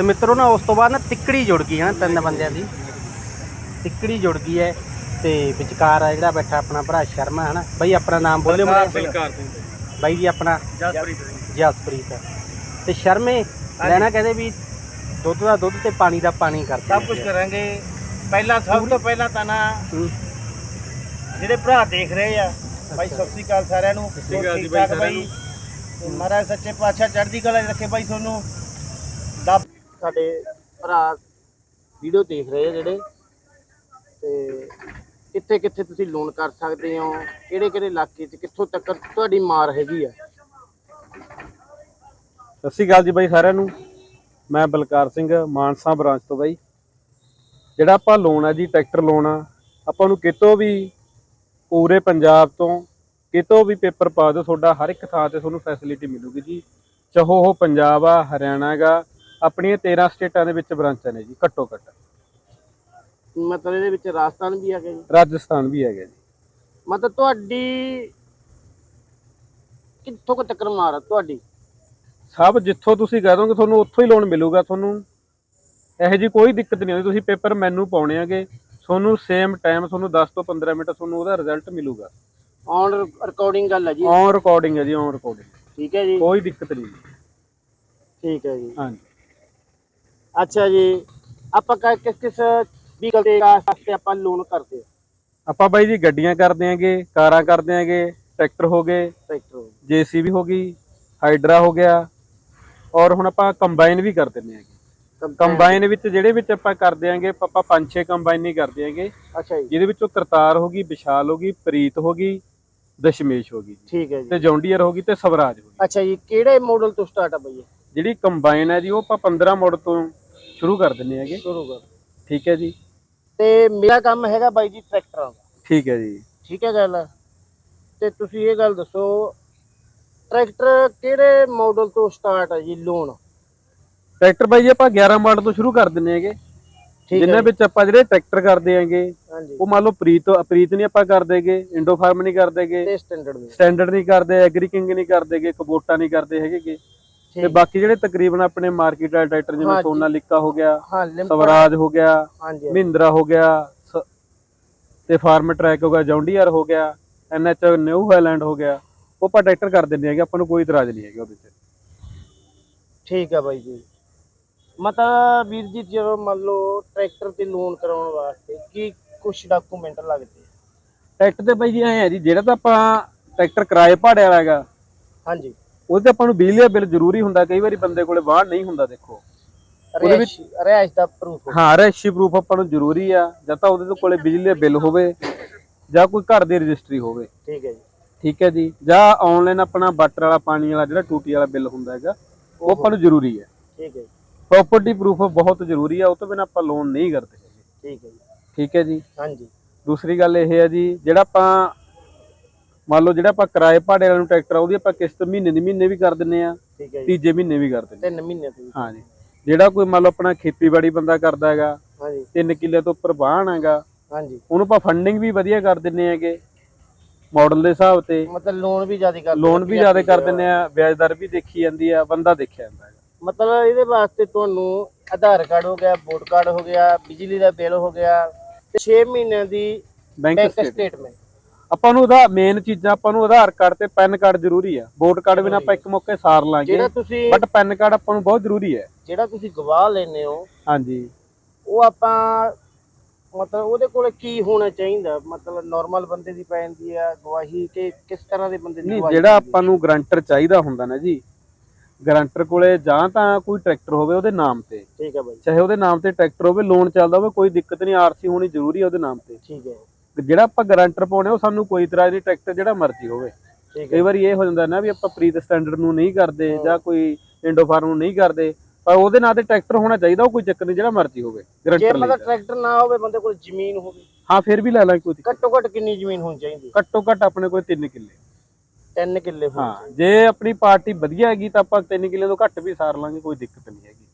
ਤੇ ਮਿੱਤਰੋ ਨਾ ਉਸ ਤੋਂ ਬਾਅਦ ਨਾ ਤਿੱਕੜੀ ਜੁੜ ਗਈ ਹੈ ਨਾ ਤਿੰਨ ਬੰਦਿਆਂ ਦੀ। ਤਿੱਕੜੀ ਜੁੜ ਗਈ ਹੈ ਤੇ ਵਿਚਕਾਰ ਆ ਜਿਹੜਾ ਬੈਠਾ ਆਪਣਾ ਭਰਾ ਸ਼ਰਮਾ ਹੈ ਨਾ ਬਈ ਆਪਣਾ ਨਾਮ ਬੋਲਿਓ ਜਿਹਾ। ਬਲਕਾਰ ਸਿੰਘ ਬਾਈ ਜੀ ਆਪਣਾ ਜਸਪ੍ਰੀਤ ਜਸਪ੍ਰੀਤ ਤੇ ਸ਼ਰਮੇ ਲੈਣਾ ਕਹਿੰਦੇ ਵੀ ਦੁੱਧ ਦਾ ਦੁੱਧ ਤੇ ਪਾਣੀ ਦਾ ਪਾਣੀ ਕਰਦੇ ਸਭ ਕੁਝ ਕਰਾਂਗੇ। ਪਹਿਲਾਂ ਸਭ ਤੋਂ ਪਹਿਲਾਂ ਤਾਂ ਨਾ। ਜਿਹੜੇ ਭਰਾ ਦੇਖ ਰਹੇ ਆ ਬਾਈ। ਸਤਿ ਸ੍ਰੀ ਅਕਾਲ ਸਾਰਿਆਂ ਨੂੰ। ਸਤਿ ਸ੍ਰੀ ਅਕਾਲ ਜੀ ਠੀਕ ਬਾਈ ਠਾਕ ਤੇ ਮਹਾਰਾਜ ਸੱਚੇ ਪਾਤਸ਼ਾਹ ਚੜ੍ਹਦੀ ਕਲਾ ਰੱਖੇ ਬਾਈ ਤੁਹਾਨੂੰ। ਸਾਡੇ ਭਰਾ ਵੀਡੀਓ ਦੇਖ ਰਹੇ ਆ ਜਿਹੜੇ। ਤੇ ਕਿੱਥੇ ਕਿੱਥੇ ਤੁਸੀਂ ਲੋਨ ਕਰ ਸਕਦੇ ਹੋ ਕਿਹੜੇ ਕਿਹੜੇ ਇਲਾਕੇ 'ਚ, ਕਿੱਥੋਂ ਤੱਕ ਤੁਹਾਡੀ ਮਾਰ ਹੈਗੀ ਆ? ਸਤਿ ਸ਼੍ਰੀ ਅਕਾਲ ਜੀ ਬਾਈ ਸਾਰਿਆਂ ਨੂੰ। ਮੈਂ ਬਲਕਾਰ ਸਿੰਘ, ਮਾਨਸਾ ਬ੍ਰਾਂਚ ਤੋਂ ਬਾਈ। ਜਿਹੜਾ ਆਪਾਂ ਲੋਨ ਆ ਜੀ, ਟਰੈਕਟਰ ਲੋਨ ਆ, ਆਪਾਂ ਨੂੰ ਕਿਤੋਂ ਵੀ ਪੂਰੇ ਪੰਜਾਬ ਤੋਂ, ਕਿਤੋਂ ਵੀ ਪੇਪਰ ਪਾ ਦਿਓ, ਤੁਹਾਡਾ ਹਰ ਇੱਕ ਥਾਂ ਤੇ ਤੁਹਾਨੂੰ ਫੈਸਿਲਿਟੀ ਮਿਲੂਗੀ ਜੀ। ਚਾਹੋ ਉਹ ਪੰਜਾਬ ਆ, ਹਰਿਆਣਾ ਹੈਗਾ ਆਪਣੀਆਂ 13 ਸਟੇਟਾਂ ਦੇ ਵਿੱਚ ਬ੍ਰਾਂਚਾਂ ਨੇ ਜੀ ਘੱਟੋ ਘੱਟ। ਮਤਲਬ ਇਹਦੇ ਵਿੱਚ ਰਾਜਸਥਾਨ ਵੀ ਗਿਆ ਜੀ? ਰਾਜਸਥਾਨ ਵੀ ਹੈਗਾ ਜੀ। ਮਤਲਬ ਤੁਹਾਡੀ ਕਿੱਥੋਂ ਕੁ ਤੱਕ ਮਾਰ ਆ ਤੁਹਾਡੀ? ਸਭ ਜਿੱਥੋਂ ਤੁਸੀਂ ਕਹਿ ਦੋਗੇ ਤੁਹਾਨੂੰ ਉੱਥੋਂ ਹੀ ਲੋਨ ਮਿਲੂਗਾ ਤੁਹਾਨੂੰ। ਇਹੋ ਜੀ ਕੋਈ ਦਿੱਕਤ ਨਹੀਂ ਆਉਂਦੀ ਤੁਸੀਂ ਪੇਪਰ ਮੈਨੂੰ ਪਾਉਣੇ ਆਗੇ। ਤੁਹਾਨੂੰ ਸੇਮ ਟਾਈਮ ਤੁਹਾਨੂੰ 10 ਤੋਂ 15 ਮਿੰਟ ਤੁਹਾਨੂੰ ਉਹਦਾ ਰਿਜ਼ਲਟ ਮਿਲੂਗਾ। ਔਨ ਰਿਕਾਰਡਿੰਗ ਗੱਲ ਹੈ ਜੀ। ਔਨ ਰਿਕਾਰਡਿੰਗ ਹੈ ਜੀ ਔਨ ਰਿਕਾਰਡਿੰਗ ਠੀਕ ਹੈ ਜੀ। ਕੋਈ ਦਿੱਕਤ ਨਹੀਂ। ਠੀਕ ਹੈ ਜੀ। ਹਾਂਜੀ। ਅੱਛਾ ਜੀ। ਆਪਾਂ ਕ- ਕਿਸ ਕਿਸ ਵਹੀਕਲ ਦੇ ਵਾਸਤੇ ਆਪਾਂ ਲੋਨ ਕਰਦੇ ਆ? ਆਪਾਂ ਬਾਈ ਜੀ ਗੱਡੀਆਂ ਕਰਦੇ ਆਂਗੇ ਕਾਰਾਂ ਕਰਦੇ ਆਂਗੇ ਟਰੈਕਟਰ ਹੋ ਗਏ ਟਰੈਕਟਰ ਜੀਸੀਬੀ ਹੋ ਗਈ ਹਾਈਡਰਾ ਹੋ ਗਿਆ ਔਰ ਹੁਣ ਆਪਾਂ ਕੰਬਾਈਨ ਵੀ ਕਰ ਦਿੰਦੇ ਆਂਗੇ। ਕੰਬਾਈਨ। ਵਿੱਚ ਜਿਹੜੇ ਵਿੱਚ ਆਪਾਂ ਕਰਦੇ ਆਂਗੇ ਆਪਾਂ ਪੰਜ ਛੇ ਕੰਬਾਈਨ ਹੀ ਕਰਦੇ ਆਂਗੇ। ਅੱਛਾ ਜੀ। ਜਿਹਦੇ ਵਿੱਚੋਂ ਕਰਤਾਰ ਹੋ ਗਈ ਵਿਸ਼ਾਲ ਹੋ ਗਈ ਪ੍ਰੀਤ ਹੋ ਗਈ ਦਸ਼ਮੇਸ਼ ਹੋ ਗਈ। ਜੀ ਠੀਕ ਹੈ ਜੀ। ਤੇ ਜੌਂਡੀਅਰ ਹੋ ਗਈ ਤੇ ਸਵਰਾਜ ਹੋ ਗਈ। ਅੱਛਾ ਜੀ ਕਿਹੜੇ ਮਾਡਲ ਤੋਂ ਸਟਾਰਟ ਆ ਬਈ ਜਿਹੜੀ ਕੰਬਾਈਨ ਹੈ ਜੀ ਉਹ ਆਪਾਂ 15 ਮਾਡਲ ਤੋਂ ਸ਼ੁਰੂ ਕਰ ਦਿੰਦੇ ਹੈਗੇ। ਸ਼ੁਰੂ ਕਰ। ਠੀਕ ਹੈ ਜੀ। ਤੇ ਮੇਰਾ ਕੰਮ ਹੈਗਾ ਬਾਈ ਜੀ ਟਰੈਕਟਰਾਂ ਦਾ। ਠੀਕ ਹੈ ਜੀ। ਠੀਕ ਹੈ ਗੱਲ। ਤੇ ਤੁਸੀਂ ਇਹ ਗੱਲ ਦੱਸੋ ਟਰੈਕਟਰ ਕਿਹੜੇ ਮਾਡਲ ਤੋਂ ਸਟਾਰਟ ਹੈ ਜੀ ਲੋਨ ਟਰੈਕਟਰ ਬਾਈ ਜੀ ਆਪਾਂ 11 ਮਾਡਲ ਤੋਂ ਸ਼ੁਰੂ ਕਰ ਦਿੰਦੇ ਹੈਗੇ। ਹੈ ਵਿੱਚ ਆਪਾਂ ਜਿਹੜੇ ਟਰੈਕਟਰ ਕਰਦੇ ਆਂਗੇ ਉਹ ਮੰਨ ਲਓ ਪ੍ਰੀਤ ਪ੍ਰੀਤ ਨਹੀਂ ਆਪਾਂ ਕਰਦੇਗੇ ਇੰਡੋ ਫਾਰਮ ਨਹੀਂ ਕਰਦੇਗੇ ਤੇ ਸਟੈਂਡਰਡ ਨਹੀਂ। ਕਰਦੇ ਐਗਰੀ ਕਿੰਗ ਨਹੀਂ ਕਰਦੇਗੇ ਕਬੋਟਾ ਨਹੀਂ ਕਰਦੇ ਹੈਗੇਗੇ ਤੇ ਬਾਕੀ ਜਿਹੜੇ ਤਕਰੀਬਨ ਆਪਣੇ ਮਾਰਕੀਟ ਵਾਲੇ ਟਰੈਕਟਰ ਜਿਵੇਂ। ਸੋਨਾਲਿਕਾ ਹੋ ਗਿਆ ਸਵਰਾਜ ਹੋ ਗਿਆ। ਮਹਿੰਦਰਾ ਹੋ ਗਿਆ ਤੇ ਫਾਰਮ ਟਰੈਕ ਹੋ ਗਿਆ ਜੌਂਡੀਅਰ ਹੋ ਗਿਆ ਐਨਐਚ ਨਿਊ ਹਾਈਲੈਂਡ ਹੋ ਗਿਆ ਉਹ ਆਪਾਂ ਟਰੈਕਟਰ ਕਰ ਦਿੰਦੇ ਹੈਗੇ ਆਪਾਂ ਨੂੰ ਕੋਈ ਇਤਰਾਜ਼ ਨਹੀਂ ਹੈਗਾ ਉਹਦੇ 'ਚ ਠੀਕ ਹੈ ਬਾਈ ਜੀ ਮਤਲਬ ਵੀਰ ਜੀ ਜਦੋਂ ਮੰਨ ਲਓ ਟਰੈਕਟਰ ਤੇ ਲੋਨ ਕਰਾਉਣ ਵਾਸਤੇ ਕੀ ਕੁਝ ਡਾਕੂਮੈਂਟ ਲੱਗਦੇ ਆ? ਟਰੈਕਟਰ ਤੇ ਬਾਈ ਜੀ ਐ ਹੈ ਜੀ ਜਿਹੜਾ ਤਾਂ ਆਪਾਂ ਟਰੈਕਟਰ ਕਿਰਾਏ ਭਾੜੇ ਵਾਲਾ ਹੈਗਾ ਹਾਂਜੀ ਉਹਦੇ ਤੇ ਆਪਾਂ ਨੂੰ ਬਿਜਲੀ ਦਾ ਬਿੱਲ ਜ਼ਰੂਰੀ ਹੁੰਦਾ ਕਈ ਵਾਰੀ ਬੰਦੇ ਕੋਲੇ ਵਾਹਣ ਨਹੀਂ ਹੁੰਦਾ ਦੇਖੋ। ਉਹਦੇ ਵਿੱਚ- ਰਿਹਾਇਸ਼ ਰਿਹਾਇਸ਼ ਦਾ ਪ੍ਰੂਫ ਹਾਂ ਰੈਸ਼ੀ ਪ੍ਰੂਫ ਆਪਾਂ ਨੂੰ ਜ਼ਰੂਰੀ ਆ ਜਾਂ ਤਾਂ ਉਹਦੇ ਕੋਲੇ ਬਿਜਲੀ ਦਾ ਬਿੱਲ ਹੋਵੇ ਜਾਂ ਕੋਈ ਘਰ ਦੀ ਰਜਿਸਟਰੀ ਹੋਵੇ। ਠੀਕ ਹੈ ਜੀ। ਠੀਕ ਹੈ ਜੀ? ਜਾਂ ਆਨਲਾਈਨ ਆਪਣਾ ਵਾਟਰ ਵਾਲਾ ਪਾਣੀ ਵਾਲਾ ਜਿਹੜਾ ਟੂਟੀ ਵਾਲਾ ਬਿੱਲ ਹੁੰਦਾ ਹੈਗਾ ਉਹ ਆਪਾਂ ਨੂੰ ਜ਼ਰੂਰੀ ਹੈ। ਠੀਕ ਹੈ ਜੀ। ਪ੍ਰਾਪਰਟੀ ਪ੍ਰੂਫ ਬਹੁਤ ਜ਼ਰੂਰੀ ਆ ਉਹ ਤੋਂ ਬਿਨਾਂ ਆਪਾਂ ਲੋਨ ਨਹੀਂ ਕਰਦੇ। ਠੀਕ ਹੈ ਜੀ। ਠੀਕ ਹੈ ਜੀ? ਹਾਂਜੀ। ਦੂਸਰੀ ਗੱਲ ਇਹ ਹੈ ਜੀ ਜਿਹੜਾ ਆਪਾਂ ਮੰਨ ਲਓ ਜਿਹੜਾ ਆਪਾਂ ਕਿਰਾਏ ਭਾੜੇ ਵਾਲੇ ਨੂੰ ਟਰੈਕਟਰ ਆ ਉਹਦੀ ਆਪਾਂ ਕਿਸ਼ਤ ਮਹੀਨੇ ਦੀ ਮਹੀਨੇ ਵੀ ਕਰ ਦਿੰਨੇ ਆ ਠੀਕ ਹੈ ਜੀ। ਤੀਜੇ ਮਹੀਨੇ ਵੀ ਕਰ ਦਿੰਨੇ ਤਿੰਨ ਮਹੀਨੇ ਤੋਂ ਜੀ। ਹਾਂ ਜੀ ਜਿਹੜਾ ਕੋਈ ਮੰਨ ਲਓ ਆਪਣਾ ਖੇਤੀਬਾੜੀ ਬੰਦਾ ਕਰਦਾ ਹੈਗਾ ਹਾਂਜੀ। 3 ਕਿੱਲੇ ਤੋਂ ਉੱਪਰ ਵਾਹਣ ਹੈਗਾ ਹਾਂਜੀ। ਉਹਨੂੰ ਆਪਾਂ ਫੰਡਿੰਗ ਵੀ ਵਧੀਆ ਕਰ ਦਿੰਨੇ ਹੈਗੇ ਮਾਡਲ ਦੇ ਹਿਸਾਬ ਤੇ। ਮਤਲਬ ਲੋਨ ਵੀ ਜ਼ਿਆਦਾ ਕਰ ਲੋਨ ਵੀ ਜ਼ਿਆਦਾ ਕਰ ਦਿੰਨੇ ਆ ਵਿਆਜ ਦਰ ਵੀ ਦੇਖੀ ਜਾਂਦੀ ਆ ਬੰਦਾ ਦੇਖਿਆ ਜਾਂਦਾ ਹੈਗਾ। ਮਤਲਬ ਇਹਦੇ ਵਾਸਤੇ ਤੁਹਾਨੂੰ ਆਧਾਰ ਕਾਰਡ ਹੋ ਗਿਆ ਵੋਟ ਕਾਰਡ ਹੋ ਗਿਆ ਬਿਜਲੀ ਦਾ ਬਿੱਲ ਹੋ ਗਿਆ ਤੇ 6 ਮਹੀਨਿਆਂ ਦੀ ਬੈਂਕ ਬੈਂਕ ਸਟੇਟ ਸਟੇਟਮੈਂਟ ਆਪਾਂ ਨੂੰ ਉਹਦਾ ਮੇਨ ਚੀਜ਼ਾਂ ਆਪਾਂ ਨੂੰ ਆਧਾਰ ਕਾਰਡ ਤੇ ਪੈਨ ਕਾਰਡ ਜ਼ਰੂਰੀ ਆ। ਵੋਟ ਕਾਰਡ ਬਿਨਾਂ ਆਪਾਂ ਇੱਕ ਮੌਕੇ ਸਾਰ ਲਾਂਗੇ। ਜਿਹੜਾ ਤੁਸੀਂ ਬਟ ਪੈਨ ਕਾਰਡ ਆਪਾਂ ਨੂੰ ਬਹੁਤ ਜ਼ਰੂਰੀ ਹੈ। ਜਿਹੜਾ ਤੁਸੀਂ ਗਵਾਹ ਲੈਨੇ ਹੋ ਹਾਂਜੀ। ਉਹ ਆਪਾਂ ਮਤਲਬ ਉਹਦੇ ਕੋਲੇ ਕੀ ਹੋਣਾ ਚਾਹੀਦਾ? ਮਤਲਬ ਨਾਰਮਲ ਬੰਦੇ ਦੀ ਪੈ ਜਾਂਦੀ ਆ ਗਵਾਹੀ ਕਿ ਕਿਸ ਤਰ੍ਹਾਂ ਦੇ ਬੰਦੇ ਦੀ ਨਹੀਂ ਗਵਾਹੀ ਜਿਹੜਾ ਆਪਾਂ ਨੂੰ ਗਰੰਟਰ ਚਾਹੀਦਾ ਹੁੰਦਾ ਨਾ ਜੀ। ਗਰੰਟਰ ਕੋਲੇ ਜਾਂ ਤਾਂ ਕੋਈ ਟਰੈਕਟਰ ਹੋਵੇ ਉਹਦੇ ਨਾਮ ਤੇ। ਠੀਕ ਹੈ ਬਾਈ। ਚਾਹੇ ਉਹਦੇ ਨਾਮ ਤੇ ਟਰੈਕਟਰ ਹੋਵੇ ਲੋਨ ਚੱਲਦਾ ਹੋਵੇ ਕੋਈ ਦਿੱਕਤ ਨਹੀਂ ਆਰਸੀ ਹੋਣੀ ਜ਼ਰੂਰੀ ਹੈ ਉਹਦੇ ਨਾਮ ਤੇ। ਠੀਕ ਹੈ। ਜਿਹੜਾ ਆਪਾਂ ਗਰੰਟਰ ਪਾਉਣੇ ਉਹ ਸਾਨੂੰ ਕੋਈ ਇਤਰਾਜ਼ ਨਹੀਂ ਟਰੈਕਟਰ ਜਿਹੜਾ ਮਰਜ਼ੀ ਹੋਵੇ। ਕਈ ਵਾਰੀ ਇਹ ਹੋ ਜਾਂਦਾ ਨਾ ਵੀ ਆਪਾਂ ਪ੍ਰੀਤ ਸਟੈਂਡਰਡ ਨੂੰ ਨਹੀਂ ਕਰਦੇ ਜਾਂ ਕੋਈ ਇੰਡੋ ਫਾਰਮ ਨੂੰ ਨਹੀਂ ਕਰਦੇ ਪਰ ਉਹਦੇ ਨਾਂ ਤੇ ਟਰੈਕਟਰ ਹੋਣਾ ਚਾਹੀਦਾ ਉਹ ਕੋਈ ਚੱਕਰ ਨਹੀਂ ਜਿਹੜਾ ਮਰਜ਼ੀ ਹੋਵੇ ਜੇ ਗਰੰਟਰ ਲਈ। ਮਤਲਬ ਟਰੈਕਟਰ ਨਾ ਹੋਵੇ ਬੰਦੇ ਕੋਲ ਜ਼ਮੀਨ ਹੋਵੇ। ਹਾਂ ਫਿਰ ਵੀ ਲੈ ਲਾਂਗੇ ਕੋਈ ਘੱਟੋ ਘੱਟ ਕਿੰਨੀ ਜ਼ਮੀਨ ਹੋਣੀ ਚਾਹੀਦੀ? ਘੱਟੋ ਘੱਟ ਆਪਣੇ ਕੋਲ 3 ਕਿੱਲੇ। 3 ਕਿੱਲੇ ਹਾਂ ਜੇ ਆਪਣੀ ਪਾਰਟੀ ਵਧੀਆ ਹੈਗੀ ਤਾਂ ਆਪਾਂ 3 ਕਿੱਲੇ ਤੋਂ ਘੱਟ ਵੀ ਸਾਰ ਲਾਂਗੇ ਕੋਈ ਦਿੱਕਤ ਨਹੀਂ ਹੈਗੀ।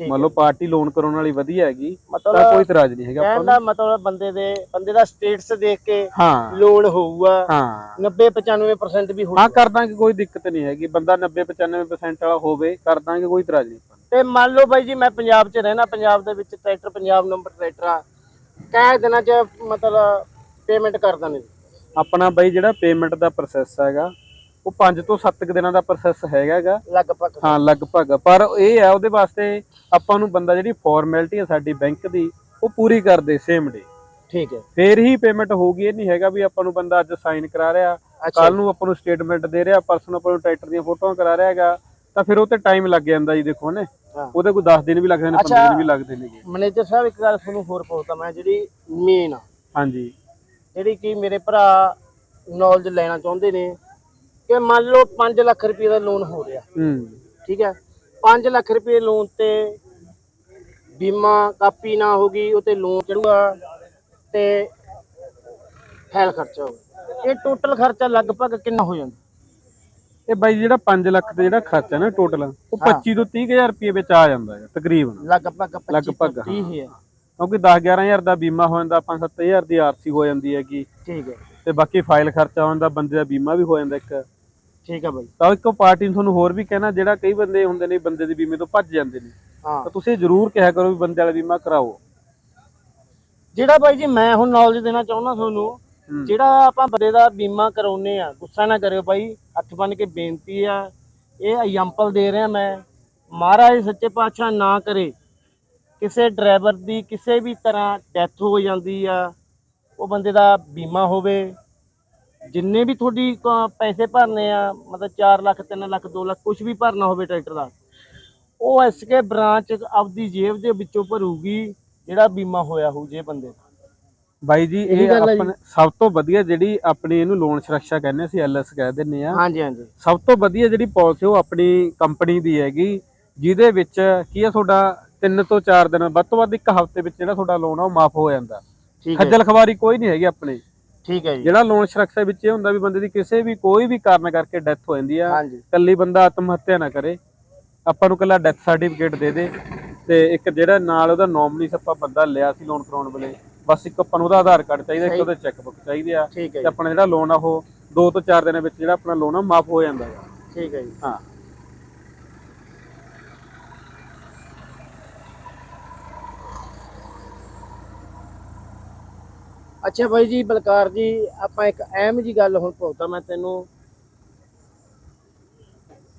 ਮੰਨ ਲਓ ਪਾਰਟੀ ਲੋਨ ਕਰਾਉਣ ਵਾਲੀ ਵਧੀਆ ਹੈਗੀ ਤਾਂ ਮਤਲਬ ਕੋਈ ਇਤਰਾਜ਼ ਨਹੀਂ ਹੈਗਾ ਕਹਿਣ ਆਪਾਂ ਦਾ ਮਤਲਬ ਬੰਦੇ ਦੇ ਬੰਦੇ ਦਾ ਸਟੇਟਸ ਦੇਖ ਕੇ ਨੂੰ। ਹਾਂ। ਲੋਨ ਹੋਊਗਾ ਹਾਂ। 90 95% ਵੀ ਹੋਊਗਾ। ਹਾਂ ਕਰ ਦਾਂਗੇ ਕੋਈ ਦਿੱਕਤ ਨਹੀਂ ਹੈਗੀ। ਬੰਦਾ 90 95% ਵਾਲਾ ਹੋਵੇ ਕਰ ਦਾਂਗੇ ਕੋਈ ਇਤਰਾਜ਼ ਨਹੀਂ ਆਪਾਂ ਨੂੰ। ਤੇ ਮੰਨ ਲਓ ਬਾਈ ਜੀ ਮੈਂ ਪੰਜਾਬ 'ਚ ਰਹਿਣਾ ਪੰਜਾਬ ਦੇ ਵਿੱਚ ਟਰੈਕਟਰ ਪੰਜਾਬ ਨੰਬਰ ਟਰੈਕਟਰ ਆ ਕੈ ਦਿਨਾਂ 'ਚ ਮਤਲਬ ਪੇਮੈਂਟ ਕਰ ਦਿੰਦੇ ਆਪਣਾ ਬਾਈ ਜਿਹੜਾ ਪੇਮੈਂਟ ਦਾ ਪ੍ਰੋਸੈਸ ਹੈਗਾ ਉਹ 5 ਤੋਂ 7 ਕੁ ਦਿਨਾਂ ਦਾ ਪ੍ਰੋਸੈਸ ਹੈਗਾ ਹੈਗਾ। ਲਗਭਗ। ਹਾਂ ਲਗਭਗ। ਪਰ ਇਹ ਹੈ ਉਹਦੇ ਵਾਸਤੇ ਆਪਾਂ ਨੂੰ ਬੰਦਾ ਜਿਹੜੀ ਫਾਰਮੈਲਿਟੀ ਹੈ ਸਾਡੀ ਬੈਂਕ ਦੀ ਉਹ ਪੂਰੀ ਕਰਦੇ ਸੇਮ ਡੇ ਠੀਕ ਹੈ। ਫੇਰ ਹੀ ਪੇਮੈਂਟ ਹੋਊਗੀ ਇਹ ਨਹੀਂ ਹੈਗਾ ਵੀ ਆਪਾਂ ਨੂੰ ਬੰਦਾ ਅੱਜ ਸਾਈਨ ਕਰਾ ਰਿਹਾ ਕੱਲ ਨੂੰ ਆਪਾਂ ਨੂੰ ਸਟੇਟਮੈਂਟ ਦੇ ਰਿਹਾ ਪਰਸੋਂ ਆਪਾਂ ਨੂੰ ਟਰੈਕਟਰ ਦੀਆਂ ਫੋਟੋਆਂ ਕਰਾ ਰਿਹਾ ਹੈਗਾ ਤਾਂ ਫਿਰ ਉਹ ਤੇ ਟਾਈਮ ਲੱਗ ਜਾਂਦਾ ਜੀ ਦੇਖੋ ਨੇ। ਉਹਦੇ ਕੋਈ 10 ਦਿਨ ਵੀ ਲੱਗਦੇ ਨੇ 15 ਅੱਛਾ। ਦਿਨ ਵੀ ਲੱਗਦੇ ਨੇਗੇ ਮੈਨੇਜਰ ਸਾਹਿਬ ਇੱਕ ਗੱਲ ਤੁਹਾਨੂੰ ਹੋਰ ਪੁੱਛਦਾ ਮੈਂ ਜਿਹੜੀ ਮੇਨ ਹਾਂਜੀ। ਜਿਹੜੀ ਕਿ ਮੇਰੇ ਭਰਾ ਨੌਲੇਜ ਲੈਣਾ ਚਾਹੁੰਦੇ ਨੇ ਕਿ ਮੰਨ ਲਓ 5 ਲੱਖ ਰੁਪਏ ਦਾ ਲੋਨ ਹੋ ਰਿਹਾ। ਹੂੰ। ਠੀਕ ਹੈ? 5 ਲੱਖ ਰੁਪਏ ਲੋਨ ਤੇ ਬੀਮਾ ਕਾਪੀ ਨਾ ਹੋਗੀ ਉਹ ਤੇ ਲੋਨ ਚੜੂਗਾ ਤੇ ਫਾਈਲ ਖਰਚਾ ਹੋਊਗਾ ਇਹ ਟੋਟਲ ਖਰਚਾ ਲਗਭਗ ਕਿੰਨਾ ਹੋ ਜਾਂਦਾ? ਇਹ ਬਾਈ ਜਿਹੜਾ 5 ਲੱਖ ਦਾ ਜਿਹੜਾ ਖਰਚਾ ਨਾ ਟੋਟਲ ਉਹ 25 ਤੋਂ 30000 ਰੁਪਏ ਵਿੱਚ ਆ ਜਾਂਦਾ ਹੈ ਤਕਰੀਬਨ। ਲਗਭਗ 25 ਲਗਭਗ, ਤੋਂ 30 ਹੈ ਕਿਉਂਕਿ 10 11000 ਦਾ ਬੀਮਾ ਹੋ ਜਾਂਦਾ 5-7000 ਦੀ ਆਰਸੀ ਹੋ ਜਾਂਦੀ ਹੈਗੀ। ਠੀਕ ਹੈ। ਤੇ ਬਾਕੀ ਫਾਈਲ ਖਰਚਾ ਹੋ ਜਾਂਦਾ ਬੰਦੇ ਦਾ ਬੀਮਾ ਵੀ ਹੋ ਜਾਂਦਾ ਇੱਕ। ਠੀਕ ਹੈ ਬਾਈ। ਤਾਂ ਇੱਕ ਪਾਰਟੀ ਨੂੰ ਤੁਹਾਨੂੰ ਹੋਰ ਵੀ ਕਹਿਣਾ ਜਿਹੜਾ ਕਈ ਬੰਦੇ ਹੁੰਦੇ ਨੇ ਬੰਦੇ ਦੇ ਬੀਮੇ ਤੋਂ ਭੱਜ ਜਾਂਦੇ ਨੇ। ਹਾਂ। ਤਾਂ ਤੁਸੀਂ ਜ਼ਰੂਰ ਕਿਹਾ ਕਰੋ ਵੀ ਬੰਦੇ ਵਾਲਾ ਬੀਮਾ ਕਰਾਓ। ਜਿਹੜਾ ਬਾਈ ਜੀ ਮੈਂ ਹੁਣ ਨੌਲੇਜ ਦੇਣਾ ਚਾਹੁੰਦਾ ਤੁਹਾਨੂੰ। ਜਿਹੜਾ ਆਪਾਂ ਬੰਦੇ ਦਾ ਬੀਮਾ ਕਰਾਉਨੇ ਆ ਗੁੱਸਾ ਨਾ ਕਰਿਓ ਬਾਈ ਹੱਥ ਬੰਨ ਕੇ ਬੇਨਤੀ ਆ ਇਹ ਐਗਜ਼ਾਮਪਲ ਦੇ ਰਿਹਾ ਮੈਂ। ਮਹਾਰਾਜ ਸੱਚੇ ਪਾਤਸ਼ਾਹ ਨਾ ਕਰੇ। ਕਿਸੇ ਡਰਾਈਵਰ ਦੀ ਕਿਸੇ ਵੀ ਤਰ੍ਹਾਂ ਡੈਥ ਹੋ ਜਾਂਦੀ ਆ ਉਹ ਬੰਦੇ ਦਾ ਬੀਮਾ ਹੋਵੇ। ਜਿੰਨੇ ਵੀ ਤੁਹਾਡੀ ਕ- ਪੈਸੇ ਭਰਨੇ ਆ ਮਤਲਬ 4 ਲੱਖ 3 ਲੱਖ 2 ਲੱਖ ਕੁਝ ਵੀ ਭਰਨਾ ਹੋਵੇ ਟਰੈਕਟਰ ਦਾ ਉਹ ਐਸਕੇ ਬ੍ਰਾਂਚ ਆਪਦੀ ਜੇਬ ਦੇ ਵਿੱਚੋਂ ਭਰੂਗੀ ਜਿਹੜਾ ਬੀਮਾ ਹੋਇਆ ਹੋਊ ਜੇ ਬੰਦੇ ਦਾ। ਬਾਈ ਜੀ ਇਹੀ ਇਹ ਗੱਲ ਹੈ ਜੀ। ਆਪਣੇ ਸਭ ਤੋਂ ਵਧੀਆ ਜਿਹੜੀ ਆਪਣੀ ਇਹਨੂੰ ਲੋਨ ਸੁਰੱਖਿਆ ਕਹਿੰਦੇ ਅਸੀਂ ਐਲਐਸ ਕਹਿ ਦਿੰਨੇ ਆ। ਹਾਂਜੀ ਹਾਂਜੀ। ਸਭ ਤੋਂ ਵਧੀਆ ਜਿਹੜੀ ਪਾਲਿਸੀ ਉਹ ਆਪਣੀ ਕੰਪਨੀ ਦੀ ਹੈਗੀ ਜਿਹਦੇ ਵਿੱਚ ਕੀ ਆ ਤੁਹਾਡਾ 3 ਤੋਂ 4 ਦਿਨ ਵੱਧ ਤੋਂ ਵੱਧ ਇੱਕ ਹਫ਼ਤੇ ਵਿੱਚ ਜਿਹੜਾ ਤੁਹਾਡਾ ਲੋਨ ਆ ਉਹ ਮਾਫ ਹੋ ਜਾਂਦਾ। ਠੀਕ ਹੈ। ਖੱਜਲ ਖਵਾਰੀ ਕੋਈ ਨਹੀਂ ਹੈਗੀ ਆਪਣੇ। ਠੀਕ ਹੈ ਜੀ। ਜਿਹੜਾ ਲੋਨ ਸੁਰੱਖਿਆ ਵਿੱਚ ਇਹ ਹੁੰਦਾ ਵੀ ਬੰਦੇ ਦੀ ਕਿਸੇ ਵੀ ਕੋਈ ਵੀ ਕਾਰਨ ਕਰਕੇ ਡੈਥ ਹੋ ਜਾਂਦੀ ਆ ਹਾਂਜੀ। ਇਕੱਲੀ ਬੰਦਾ ਆਤਮ ਹੱਤਿਆ ਨਾ ਕਰੇ। ਆਪਾਂ ਨੂੰ ਕੱਲਾ ਡੈਥ ਸਰਟੀਫਿਕੇਟ ਦੇ ਦੇ ਤੇ ਇੱਕ ਜਿਹੜਾ ਨਾਲ ਉਹਦਾ ਨੋਮਨੀ ਆਪਾਂ ਬੰਦਾ ਲਿਆ ਸੀ ਲੋਨ ਕਰਾਉਣ ਵੇਲੇ ਬਸ ਇੱਕ ਆਪਾਂ ਨੂੰ ਉਹਦਾ ਆਧਾਰ ਕਾਰਡ ਚਾਹੀਦਾ ਇੱਕ ਸਹੀ। ਉਹਦਾ ਚੈੱਕ ਬੁੱਕ ਚਾਹੀਦੀ ਆ ਠੀਕ ਹੈ ਤੇ ਜੀ। ਆਪਣਾ ਜਿਹੜਾ ਲੋਨ ਆ ਉਹ 2 ਤੋਂ 4 ਦਿਨਾਂ ਵਿੱਚ ਜਿਹੜਾ ਆਪਣਾ ਲੋਨ ਆ ਮਾਫ ਹੋ ਜਾਂਦਾ ਹੈ ਠੀਕ ਹੈ ਜੀ। ਹਾਂ। ਅੱਛਾ ਬਾਈ ਜੀ ਬਲਕਾਰ ਜੀ ਆਪਾਂ ਇੱਕ ਅਹਿਮ ਜੀ ਗੱਲ ਹੁਣ ਪੁੱਛਦਾ ਮੈਂ ਤੈਨੂੰ।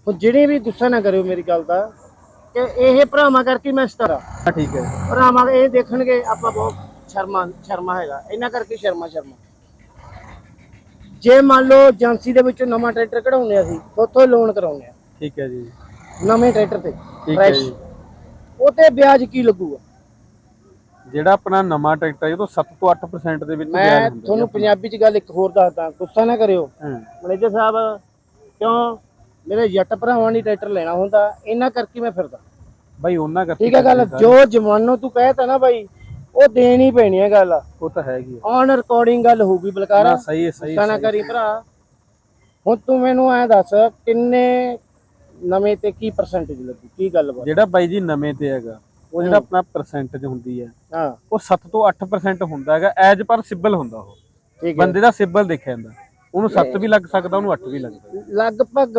ਹੁਣ ਜਿਹੜੇ ਵੀ ਗੁੱਸਾ ਨਾ ਕਰਿਓ ਮੇਰੀ ਗੱਲ ਦਾ ਕਿ ਇਹ ਭਰਾਵਾਂ ਕਰਕੇ ਮੈਂ ਸਟਰਾ ਹਾਂ ਠੀਕ ਹੈ। ਭਰਾਵਾਂ ਇਹ ਦੇਖਣਗੇ ਆਪਾਂ ਬਹੁਤ ਸ਼ਰਮਾ ਸ਼ਰਮਾ ਹੈਗਾ। ਇਹਨਾਂ ਕਰਕੇ ਸ਼ਰਮਾ ਸ਼ਰਮਾ। ਜੇ ਮੰਨ ਲਓ ਏਜੰਸੀ ਦੇ ਵਿੱਚੋਂ ਨਵਾਂ ਟਰੈਕਟਰ ਕਢਾਉਂਦੇ ਆ ਅਸੀਂ ਉੱਥੋਂ ਲੋਨ ਕਰਾਉਂਦੇ ਆ। ਠੀਕ ਹੈ ਜੀ। ਨਵੇਂ ਟਰੈਕਟਰ ਤੇ ਠੀਕ ਹੈ। ਜੀ। ਉਹ ਤੇ ਵਿਆਜ ਕੀ ਲੱਗੂਗਾ? ਜਿਹੜਾ ਆਪਣਾ ਨਵਾਂ ਟਰੈਕਟਰ ਹੈ ਉਹ ਤੋਂ 7 ਤੋਂ 8% ਦੇ ਵਿੱਚ ਵਿਆਜ ਮੈਂ ਤੁਹਾਨੂੰ ਪੰਜਾਬੀ ਚ ਗੱਲ ਇੱਕ ਹੋਰ ਦੱਸਦਾ ਗੁੱਸਾ ਨਾ ਕਰਿਓ। ਮੈਨੇਜਰ ਸਾਹਿਬ ਕਿਉਂ? ਮੇਰੇ ਜੱਟ ਭਰਾਵਾਂ ਨੇ ਟਰੈਕਟਰ ਲੈਣਾ ਹੁੰਦਾ ਇਹਨਾਂ ਕਰਕੇ ਮੈਂ ਫਿਰਦਾ। ਬਾਈ ਉਹਨਾਂ ਕਰਕੇ ਠੀਕ ਹੈ ਗੱਲ ਜੋ ਜਮਾਨੋ ਤੂੰ ਕਹਿਤਾ ਨਾ ਬਾਈ ਉਹ ਦੇਣੀ ਪੈਣੀ ਹੈ ਗੱਲ। ਉਹ ਤਾਂ ਹੈਗੀ ਔਨ ਰਿਕਾਰਡਿੰਗ ਗੱਲ ਹੋਊਗੀ ਬਲਕਾਰਾ। ਸਹੀ ਹੈ ਸਹੀ ਨਾ। ਕਰੀ ਭਰਾ। ਹੁਣ ਤੂੰ ਮੈਨੂੰ ਐ ਦੱਸ ਕਿੰਨੇ ਨਵੇਂ ਤੇ ਕੀ ਪਰਸੈਂਟੇਜ ਲੱਗੂ? ਕੀ ਗੱਲ ਬਾਤ ਜਿਹੜਾ ਬਾਈ ਜੀ ਨਵੇਂ ਤੇ ਹੈਗਾ ਉਹ ਜਿਹੜਾ ਆਪਣਾ ਪਰਸੈਂਟੇਜ ਹੁੰਦੀ ਹੈ ਹਾਂ। ਉਹ 7 ਤੋਂ 8% ਹੁੰਦਾ ਹੈਗਾ ਐਜ ਪਰ ਸਿਬਲ ਹੁੰਦਾ ਉਹ। ਠੀਕ ਹੈ। ਬੰਦੇ ਦਾ ਸਿਬਲ ਦੇਖਿਆ ਜਾਂਦਾ। ਉਹਨੂੰ 7 ਵੀ ਲੱਗ ਸਕਦਾ ਉਹਨੂੰ 8 ਵੀ ਲੱਗ ਸਕਦਾ। ਲਗਭਗ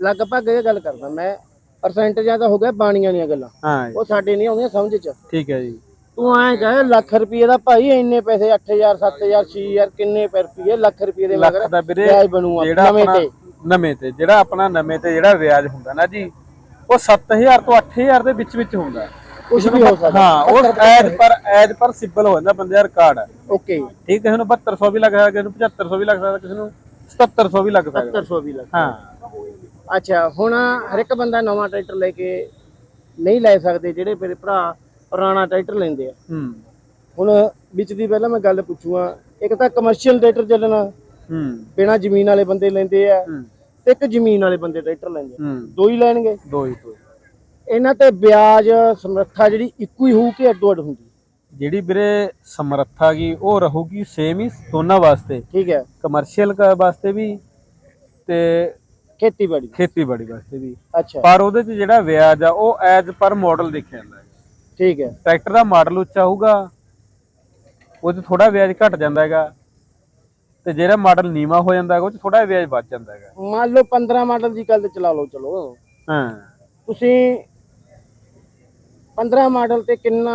ਲਗਭਗ ਇਹ ਗੱਲ ਕਰਦਾ ਮੈਂ ਪਰਸੈਂਟੇਜਾਂ ਤਾਂ ਹੋ ਗਿਆ ਬਾਣੀਆਂ ਦੀਆਂ ਗੱਲਾਂ। ਹਾਂ ਉਹ ਸਾਡੇ ਨਹੀਂ ਆਉਂਦੀਆਂ ਸਮਝ ਚ। ਠੀਕ ਹੈ ਜੀ। ਤੂੰ ਐਂ ਕਹੇ ਲੱਖ ਰੁਪਏ ਦਾ ਭਾਈ ਇੰਨੇ ਪੈਸੇ 8000 7000 6000 ਕਿੰਨੇ ਪੈ ਰੁਪਏ ਲੱਖ ਰੁਪਏ ਦੇ ਮਗਰ ਦਾ ਵਿਆਜ ਜਿਹੜਾ ਨਵੇਂ ਤੇ। ਨਵੇਂ ਤੇ ਜਿਹੜਾ ਆਪਣਾ ਨਵੇਂ ਤੇ ਜਿਹੜਾ ਵਿਆਜ ਹੁੰਦਾ ਨਾ ਜੀ ਉਹ 7000 ਤੋਂ 8000 ਦੇ ਵਿੱਚ ਵਿੱਚ ਹੁੰਦਾ ਹੈ। ਕੁਝ ਵੀ ਹੋ ਸਕਦਾ। ਹਾਂ ਉਹ as per as per CIBIL ਹੋ ਜਾਂਦਾ ਬੰਦੇ ਦਾ ਰਿਕਾਰਡ। ਹੈ ਓਕੇ। ਠੀਕ ਹੈ ਉਹਨੂੰ 7200 ਵੀ ਲੱਗ ਸਕਦਾ ਕਿਸੇ ਨੂੰ 7500 ਵੀ ਲੱਗ ਸਕਦਾ ਕਿਸੇ ਨੂੰ 7700 ਵੀ ਲੱਗ ਸਕਦਾ। 70 ਵੀ ਲੱਖ ਹਾਂ। ਅੱਛਾ ਹੁਣ ਹਰ ਇੱਕ ਬੰਦਾ ਨਵਾਂ ਟਰੈਕਟਰ ਲੈ ਕੇ ਨਹੀਂ ਲੈ ਸਕਦੇ ਜਿਹੜੇ ਮੇਰੇ ਭਰਾ ਪੁਰਾਣਾ ਟਰੈਕਟਰ ਲੈਂਦੇ ਆ। ਹੂੰ। ਹੁਣ ਵਿੱਚ ਦੀ ਪਹਿਲਾਂ ਮੈਂ ਗੱਲ ਪੁੱਛੂਆਂ ਇੱਕ ਤਾਂ ਕਮਰਸ਼ੀਅਲ ਟਰੈਕਟਰ ਚੱਲਣਾ ਹੂੰ। ਬਿਨਾ ਜ਼ਮੀਨ ਵਾਲੇ ਬੰਦੇ ਲੈਂਦੇ ਆ। ਇੱਕ ਜ਼ਮੀਨ ਵਾਲੇ ਬੰਦੇ ਟਰੈਕਟਰ ਲੈਂਦੇ ਹੂੰ। ਦੋ ਹੀ ਲੈਣਗੇ। ਦੋ ਹੀ ਦੋ ਹੀ। ਇਹਨਾਂ ਤੇ ਵਿਆਜ ਸਮਰੱਥਾ ਜਿਹੜੀ ਇੱਕੋ ਹੀ ਹੋਊ ਕਿ ਅੱਡੋ ਅੱਡ ਹੁੰਦੀ? ਜਿਹੜੀ ਵੀਰੇ ਸਮਰੱਥਾ ਗੀ ਉਹ ਰਹੂਗੀ ਸੇਮ ਹੀ ਦੋਨਾਂ ਵਾਸਤੇ। ਠੀਕ ਹੈ। ਕਮਰਸ਼ੀਅਲ ਵਾਸਤੇ ਵੀ ਤੇ ਖੇਤੀਬਾੜੀ ਖੇਤੀਬਾੜੀ ਵਾਸਤੇ ਵੀ। ਅੱਛਾ। ਪਰ ਉਹਦੇ 'ਚ ਜਿਹੜਾ ਵਿਆਜ ਆ ਉਹ ਐਜ ਪਰ ਮਾਡਲ ਦੇਖਿਆ ਜਾਂਦਾ ਹੈ। ਠੀਕ ਹੈ। ਟਰੈਕਟਰ ਦਾ ਮਾਡਲ ਉੱਚਾ ਹੋਊਗਾ ਉਹਦੇ ਥੋੜਾ ਵਿਆਜ ਘਟ ਜਾਂਦਾ ਹੈਗਾ। ਤੇ ਜਿਹੜਾ ਮਾਡਲ ਨੀਵਾ ਹੋ ਜਾਂਦਾ ਹੈਗਾ ਉਹ 'ਚ ਥੋੜਾ ਵਿਆਜ ਵੱਧ ਜਾਂਦਾ ਹੈਗਾ। ਮੰਨ ਲਓ 15 ਮਾਡਲ ਦੀ ਗੱਲ ਚਲਾ ਲਓ ਚਲੋ। ਹਾਂ। ਤੁਸੀਂ 15 ਮਾਡਲ ਤੇ ਕਿੰਨਾ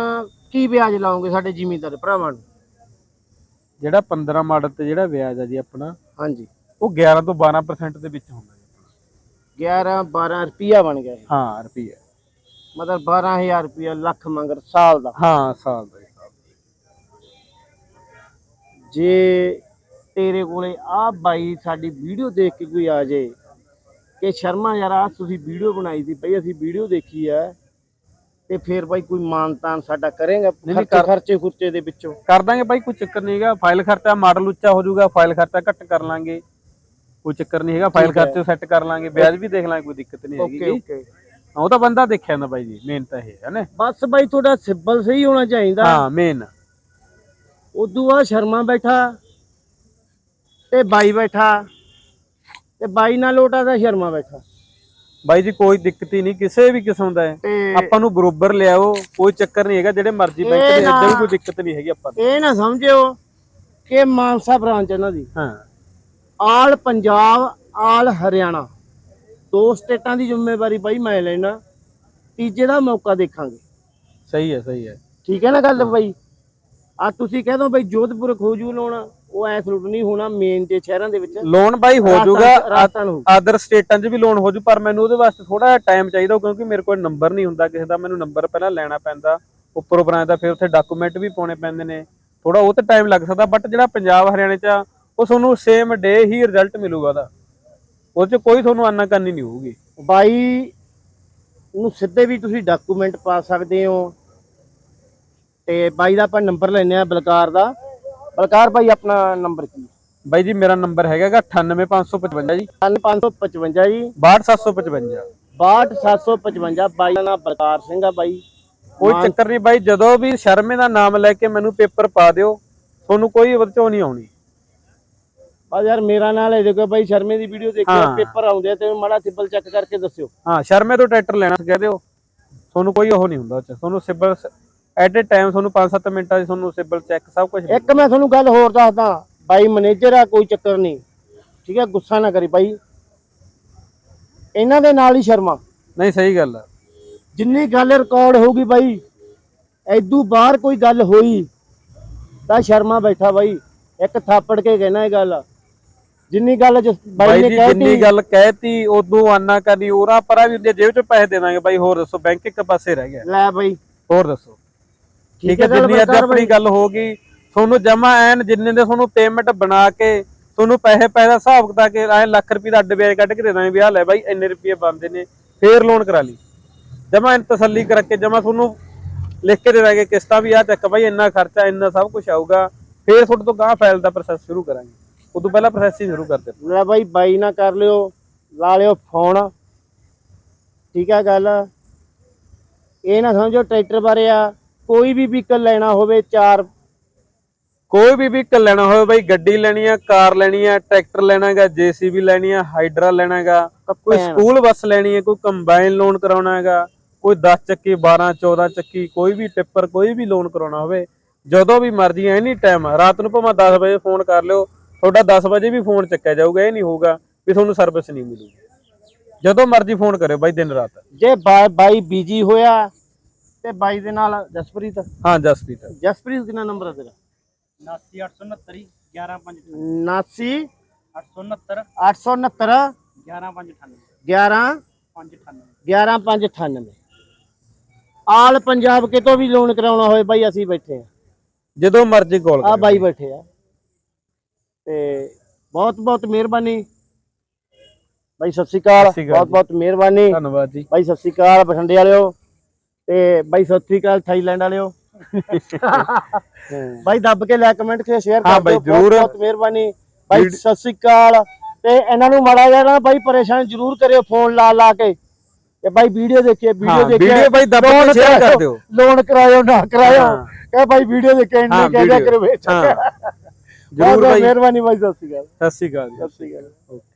ਕੀ ਵਿਆਜ ਲਾਓਗੇ ਸਾਡੇ ਜ਼ਿਮੀਂਦਾਰ ਭਰਾਵਾਂ ਨੂੰ? ਜਿਹੜਾ 15 ਮਾਡਲ ਤੇ ਜਿਹੜਾ ਵਿਆਜ ਆ ਜੀ ਆਪਣਾ ਹਾਂਜੀ। ਉਹ 11 ਤੋਂ 12% ਦੇ ਵਿੱਚ ਹੁੰਦਾ ਜੀ 11 12 ਰੁਪਿਆ ਬਣ ਗਿਆ। ਹਾਂ ਰੁਪਈਆ। ਮਤਲਬ 12000 ਰੁਪਿਆ ਲੱਖ ਮੰਗਰ ਸਾਲ ਦਾ। ਹਾਂ ਸਾਲ ਦਾ। ਜੇ ਤੇਰੇ ਕੋਲੇ ਆ ਬਾਈ ਸਾਡੀ ਵੀਡੀਓ ਦੇਖ ਕੇ ਕੋਈ ਆ ਜੇ। ਕਿ ਸ਼ਰਮਾ ਯਾਰ ਆ ਤੁਸੀਂ ਵੀਡੀਓ ਬਣਾਈ ਸੀ ਬਈ ਅਸੀਂ ਵੀਡੀਓ ਦੇਖੀ ਆ। ਤੇ ਫਿਰ ਬਾਈ ਕੋਈ ਮਾਨਤਾਨ ਸਾਡਾ ਕਰੇਗਾ ਖਰਚੇ ਖਰਚੇ ਖੁਰਚੇ ਦੇ ਵਿੱਚੋਂ। ਕਰ ਦਾਂਗੇ ਬਾਈ ਕੋਈ ਚੱਕਰ ਨਹੀਂ ਹੈਗਾ। ਫਾਈਲ ਖਰਚਾ ਮਾਡਲ ਉੱਚਾ ਹੋ ਜਾਊਗਾ ਫਾਈਲ ਖਰਚਾ ਘੱਟ ਕਰ ਲਾਂਗੇ। ਕੋਈ ਚੱਕਰ ਨਹੀਂ ਹੈਗਾ ਫਾਈਲ। ਖਰਚੇ ਸੈੱਟ ਕਰ ਲਾਂਗੇ। ਵਿਆਜ ਵੀ ਦੇਖ ਲਾਂਗੇ ਕੋਈ ਦਿੱਕਤ ਨਹੀਂ ਹੈਗੀ ਓਕੇ। ਓਕੇ। ਉਹ ਤਾਂ ਬੰਦਾ ਦੇਖਿਆ ਨਾ ਬਾਈ ਜੀ ਮੇਨ ਤਾਂ ਇਹ ਹੈ ਨਾ। ਬਸ ਬਾਈ ਤੁਹਾਡਾ ਸਿਬਲ ਸਹੀ ਹੋਣਾ ਚਾਹੀਦਾ। ਹਾਂ ਮੇਨ। ਉਦੋਂ ਆ ਸ਼ਰਮਾ ਬੈਠਾ। ਤੇ ਬਾਈ ਬੈਠਾ ਤੇ ਬਾਈ ਨਾਲ ਲੋਟਾ ਦਾ ਸ਼ਰਮਾ ਬੈਠਾ। ਬਾਈ ਜੀ ਕੋਈ ਦਿੱਕਤ ਹੀ ਨਹੀਂ ਕਿਸੇ ਵੀ ਕਿਸਮ ਦਾ ਹੈ। ਤੇ ਆਪਾਂ ਨੂੰ ਬਰੋਬਰ ਲਿਆਓ ਕੋਈ ਚੱਕਰ ਨਹੀਂ ਹੈਗਾ ਜਿਹੜੇ ਮਰਜ਼ੀ ਬੈਂਕ ਇਹ ਦੇ ਇੱਦਾਂ ਵੀ ਕੋਈ ਦਿੱਕਤ ਨਹੀਂ ਹੈਗੀ ਆਪਾਂ ਨੂੰ। ਇਹ ਨਾ ਸਮਝਿਓ ਕਿ ਮਾਨਸਾ ਬ੍ਰਾਂਚ ਇਹਨਾਂ ਦੀ ਹਾਂ। ਆਲ ਪੰਜਾਬ ਆਲ ਹਰਿਆਣਾ। ਦੋ ਸਟੇਟਾਂ ਦੀ ਜ਼ਿੰਮੇਵਾਰੀ ਬਾਈ ਮੈਂ ਲੈਣਾ। ਤੀਜੇ ਦਾ ਮੌਕਾ ਦੇਖਾਂਗੇ। ਸਹੀ ਹੈ ਸਹੀ ਹੈ। ਠੀਕ ਹੈ ਨਾ ਗੱਲ ਬਾਈ? ਆ ਤੁਸੀਂ ਕਹਿ ਦੋ ਬਾਈ ਜੋਧਪੁਰ ਖੋਜੂ ਲਾਉਣਾ। ਉਹ ਐਸ ਰੂਟ ਨਹੀਂ ਹੋਣਾ ਮੇਨ ਜੇ ਸ਼ਹਿਰਾਂ ਦੇ ਵਿੱਚ। ਲੋਨ ਬਾਈ ਹੋ ਜਾਊਗਾ ਰਾਜਸਥਾਨ ਹੋਊ ਆਦਰ ਸਟੇਟਾਂ 'ਚ ਵੀ ਲੋਨ ਹੋ ਜੂ ਪਰ ਮੈਨੂੰ ਉਹਦੇ ਵਾਸਤੇ ਥੋੜਾ ਜਿਹਾ ਟਾਈਮ ਚਾਹੀਦਾ ਕਿਉਂਕਿ ਮੇਰੇ ਕੋਲ ਨੰਬਰ ਨਹੀਂ ਹੁੰਦਾ ਕਿਸੇ ਦਾ ਮੈਨੂੰ ਨੰਬਰ ਪਹਿਲਾਂ ਲੈਣਾ ਪੈਂਦਾ ਉੱਪਰੋਂ ਬਣਾਇਆ ਤਾਂ ਫਿਰ ਉੱਥੇ ਡਾਕੂਮੈਂਟ ਵੀ ਪਾਉਣੇ ਪੈਂਦੇ ਨੇ। ਥੋੜਾ ਉਹ ਤੇ ਟਾਈਮ ਲੱਗ ਸਕਦਾ ਬਟ ਜਿਹੜਾ ਪੰਜਾਬ ਹਰਿਆਣੇ 'ਚ ਆ ਉਹ ਤੁਹਾਨੂੰ ਸੇਮ ਡੇ ਹੀ ਰਿਜ਼ਲਟ ਮਿਲੂਗਾ ਉਹਦਾ। ਉਹ 'ਚ ਕੋਈ ਤੁਹਾਨੂੰ ਆਨਾਕਾਨੀ ਨਹੀਂ ਹੋਊਗੀ। ਬਾਈ ਨੂੰ ਸਿੱਧੇ ਵੀ ਤੁਸੀਂ ਡਾਕੂਮੈਂਟ ਪਾ ਸਕਦੇ ਹੋ। ਤੇ ਬਾਈ ਦਾ ਆਪਾਂ ਨੰਬਰ ਲੈਨੇ ਆ ਬਲਕਾਰ ਦਾ। ਬਲਕਾਰ ਬਾਈ ਆਪਣਾ ਨੰਬਰ ਕੀ ਬਾਈ ਜੀ ਮੇਰਾ ਨੰਬਰ ਹੈਗਾ ਗਾ 98555 ਜੀ। 9555 ਜੀ। 62755 62755 ਬਾਈ ਦਾ ਨਾਮ ਬਲਕਾਰ ਸਿੰਘ ਆ ਬਾਈ। ਕੋਈ ਚੱਕਰ ਨਹੀਂ ਬਾਈ ਜਦੋਂ ਵੀ ਸ਼ਰਮੇ ਦਾ ਨਾਮ ਲੈ ਕੇ ਮੈਨੂੰ ਪੇਪਰ ਪਾ ਦਿਓ ਤੁਹਾਨੂੰ ਕੋਈ ਵਰਚੋ ਨਹੀਂ ਆਉਣੀ। ਆ ਯਾਰ ਮੇਰਾ ਨਾਲ ਇਹਦੇ ਕੋਈ ਬਾਈ ਸ਼ਰਮੇ ਦੀ ਵੀਡੀਓ ਦੇਖਿਆ ਹਾਂ। ਪੇਪਰ ਆਉਂਦੇ ਤੇ ਮਾੜਾ ਸਿਬਲ ਚੈੱਕ ਕਰਕੇ ਦੱਸਿਓ। ਹਾਂ ਸ਼ਰਮੇ ਤੋਂ ਟਰੈਕਟਰ ਲੈਣਾ ਕਹਿ ਦਿਓ। ਤੁਹਾਨੂੰ ਕੋਈ ਉਹ ਨਹੀਂ ਹੁੰਦਾ ਤੁਹਾਨੂੰ ਸਿਬਲ ਐਟ ਏ ਟਾਈਮ ਤੁਹਾਨੂੰ 5-7 ਮਿੰਟਾਂ 'ਚ ਤੁਹਾਨੂੰ ਸਿਬਲ ਚੈੱਕ ਸਭ ਕੁਝ ਇੱਕ ਮੈਂ ਤੁਹਾਨੂੰ ਗੱਲ ਹੋਰ ਦੱਸਦਾ ਬਾਈ ਮੈਨੇਜਰ ਆ ਕੋਈ ਚੱਕਰ ਨਹੀਂ। ਠੀਕ ਹੈ ਗੁੱਸਾ ਨਾ ਕਰੀ ਬਾਈ। ਇਹਨਾਂ ਦੇ ਨਾਲ ਹੀ ਸ਼ਰਮਾ। ਨਹੀਂ ਸਹੀ ਗੱਲ ਆ। ਜਿੰਨੀ ਗੱਲ ਰਿਕਾਰਡ ਹੋਊਗੀ ਬਾਈ ਐਦੂ ਬਾਹਰ ਕੋਈ ਗੱਲ ਹੋਈ ਤਾਂ ਸ਼ਰਮਾ ਬੈਠਾ ਬਾਈ। ਇੱਕ ਥਾਪੜ ਕੇ ਕਹਿਣਾ ਇਹ ਗੱਲ। ਜਿੰਨੀ ਗੱਲ ਬਾਈ ਨੇ ਜੀ ਜਿੰਨੀ ਕਹਿਤੀ ਗੱਲ ਕਹਿਤੀ ਉਦੋਂ ਆਨਾ ਕਰਨੀ ਉਰਾ ਪਰਾ ਵੀ ਜੇਬ 'ਚ ਪੈਸੇ ਦੇ ਦਾਂਗੇ ਬਾਈ। ਹੋਰ ਦੱਸੋ ਬੈਂਕ ਇੱਕ ਪਾਸੇ ਰਹਿ ਗਿਆ। ਲੈ ਬਾਈ। ਹੋਰ ਦੱਸੋ। ਠੀਕ ਹੈ ਜਿੰਨੀ ਅੱਜ ਆਪਣੀ? ਗੱਲ ਹੋ ਗਈ ਤੁਹਾਨੂੰ ਜਮਾ ਐਨ ਜਿੰਨੇ ਦੇ ਤੁਹਾਨੂੰ ਪੇਮੈਂਟ ਬਣਾ ਕੇ ਤੁਹਾਨੂੰ ਪੈਸੇ ਪੈਸੇ ਦਾ ਹਿਸਾਬ ਕਿਤਾਬ ਕੇ ਐ ਲੱਖ ਰੁਪਏ ਦਾ ਅੱਡ ਵਿਆਜ ਕੱਢ ਕੇ ਦੇ ਦਾਂਗੇ ਵੀ ਆਹ ਲੈ ਬਾਈ ਇੰਨੇ ਰੁਪਏ ਬਣਦੇ ਨੇ ਫੇਰ ਲੋਨ ਕਰਾ ਲਈ। ਜਮਾ ਐਨ ਤਸੱਲੀ ਕਰਕੇ ਜਮਾ ਤੁਹਾਨੂੰ ਲਿਖ ਕੇ ਦੇ ਦਾਂਗੇ ਕਿਸ਼ਤਾਂ ਵੀ ਆ ਚੱਕ ਬਾਈ ਇੰਨਾ ਖਰਚਾ ਇੰਨਾ ਸਭ ਕੁਝ ਆਊਗਾ ਫੇਰ ਤੁਹਾਡੇ ਤੋਂ ਗਾਂ ਫਾਈਲ ਦਾ ਪ੍ਰੋਸੈਸ ਸ਼ੁਰੂ ਕਰਾਂਗੇ। ਉਦੋਂ ਪਹਿਲਾਂ ਪ੍ਰੋਸੈਸਿੰਗ ਸ਼ੁਰੂ ਕਰਦੇ ਲੈ ਬਾਈ ਬਾਈ ਨਾ ਕਰ ਲਿਓ ਲਾ ਲਿਓ ਫੋਨ ਠੀਕ ਹੈ ਗੱਲ। ਇਹ ਨਾ ਸਮਝੋ ਟਰੈਕਟਰ ਬਾਰੇ ਆ ਕੋਈ ਵੀ ਵਹੀਕਲ ਲੈਣਾ ਹੋਵੇ ਚਾਰ ਕੋਈ ਵੀ ਵਹੀਕਲ ਲੈਣਾ ਹੋਵੇ ਬਾਈ ਗੱਡੀ ਲੈਣੀ ਆ ਕਾਰ ਲੈਣੀ ਆ ਟਰੈਕਟਰ ਲੈਣਾ ਹੈਗਾ ਜੀਸੀਬੀ ਲੈਣੀ ਆ ਹਾਈਡਰਾ ਲੈਣਾ ਹੈਗਾ ਕੋਈ। ਸਕੂਲ ਬੱਸ ਲੈਣੀ ਹੈ ਕੋਈ ਕੰਬਾਈਨ ਲੋਨ ਕਰਾਉਣਾ ਹੈਗਾ ਕੋਈ 10 ਚੱਕੀ 12 14 ਚੱਕੀ ਕੋਈ ਵੀ ਟਿੱਪਰ ਕੋਈ ਵੀ ਲੋਨ ਕਰਾਉਣਾ ਹੋਵੇ ਜਦੋਂ ਵੀ ਮਰਜ਼ੀ ਐਨੀ ਟਾਈਮ ਰਾਤ ਨੂੰ ਭਾਵੇਂ 10 ਵਜੇ ਫੋਨ ਕਰ ਲਿਓ ਤੁਹਾਡਾ 10 ਵਜੇ ਵੀ ਫੋਨ ਚੱਕਿਆ ਜਾਊਗਾ ਇਹ ਨਹੀਂ ਹੋਊਗਾ ਵੀ ਤੁਹਾਨੂੰ ਸਰਵਿਸ ਨਹੀਂ ਮਿਲੂਗੀ ਜਦੋਂ ਮਰਜ਼ੀ ਫੋਨ ਕਰਿਓ ਬਾਈ ਦਿਨ ਰਾਤ ਜੇ ਬਾਈ ਬੀਜੀ ਹੋਇਆ ਤੇ ਬਾਈ ਦੇ ਨਾਲ ਜਸਪ੍ਰੀਤ? ਹਾਂ ਜਸਪ੍ਰੀਤ। ਜਸਪ੍ਰੀਤ ਕਿੰਨਾ ਨੰਬਰ ਹੈ ਤੇਰਾ? 79869 115 79 869 869 11598 11 598 11598 ਆਲ ਪੰਜਾਬ ਕਿਤੋਂ ਵੀ ਲੋਨ ਕਰਾਉਣਾ ਹੋਵੇ ਬਾਈ ਅਸੀਂ ਬੈਠੇ ਆ ਜਦੋਂ ਮਰਜ਼ੀ ਕਾਲ ਆ ਬਾਈ ਬੈਠੇ ਆ। ਤੇ ਬਹੁਤ ਬਹੁਤ ਮਿਹਰਬਾਨੀ। ਬਾਈ ਸਤਿ ਸ਼੍ਰੀ ਅਕਾਲ। ਸਤਿ ਸ਼੍ਰੀ ਅਕਾਲ ਬਹੁਤ ਬਹੁਤ ਮਿਹਰਬਾਨੀ। ਧੰਨਵਾਦ ਜੀ। ਬਾਈ ਸਤਿ ਸ਼੍ਰੀ ਅਕਾਲ ਬਠਿੰਡੇ ਵਾਲਿਓ। ਤੇ ਬਾਈ ਸਤਿ ਸ਼੍ਰੀ ਅਕਾਲ ਥਾਈਲੈਂਡ ਵਾਲਿਓ। ਬਾਈ ਦੱਬ ਕੇ ਲੈ ਕਮੈਂਟ ਕੇ ਸ਼ੇਅਰ ਕਰ ਦਿਓ। ਬਹੁਤ ਮਿਹਰਬਾਨੀ। ਬਾਈ ਸਤਿ ਸ਼੍ਰੀ ਅਕਾਲ। ਤੇ ਇਹਨਾਂ ਨੂੰ ਮਾੜਾ ਜਿਹਾ ਨਾ ਬਾਈ ਪਰੇਸ਼ਾਨ ਜ਼ਰੂਰ ਕਰਿਓ ਫੋਨ ਲਾ ਲਾ ਕੇ। ਤੇ ਬਾਈ ਵੀਡੀਓ ਦੇਖੀਏ ਵੀਡੀਓ ਦੇਖਿਏ। ਵੀਡੀਓ ਬਾਈ ਦੱਬ ਕੇ ਸ਼ੇਅਰ ਕਰ ਦਿਓ। ਲੋਨ ਕਰਾਇਓ ਨਾ ਕਰਾਇਓ। ਕਹੇ ਬਾਈ ਵੀਡੀਓ ਦੇਖੇ ਇੰਨੇ ਕਹਿ ਦਿਆ। ਕਰੋ ਵਿੱਚ। ਜ਼ਰੂਰ ਬਾਈ। ਮਿਹਰਬਾਨੀ ਬਾਈ ਸਤਿ ਸ਼੍ਰੀ ਅਕਾਲ। ਸਤਿ ਸ਼੍ਰੀ ਅਕਾਲ। ਸਤਿ ਸ਼੍ਰੀ ਅਕਾਲ। ਓਕੇ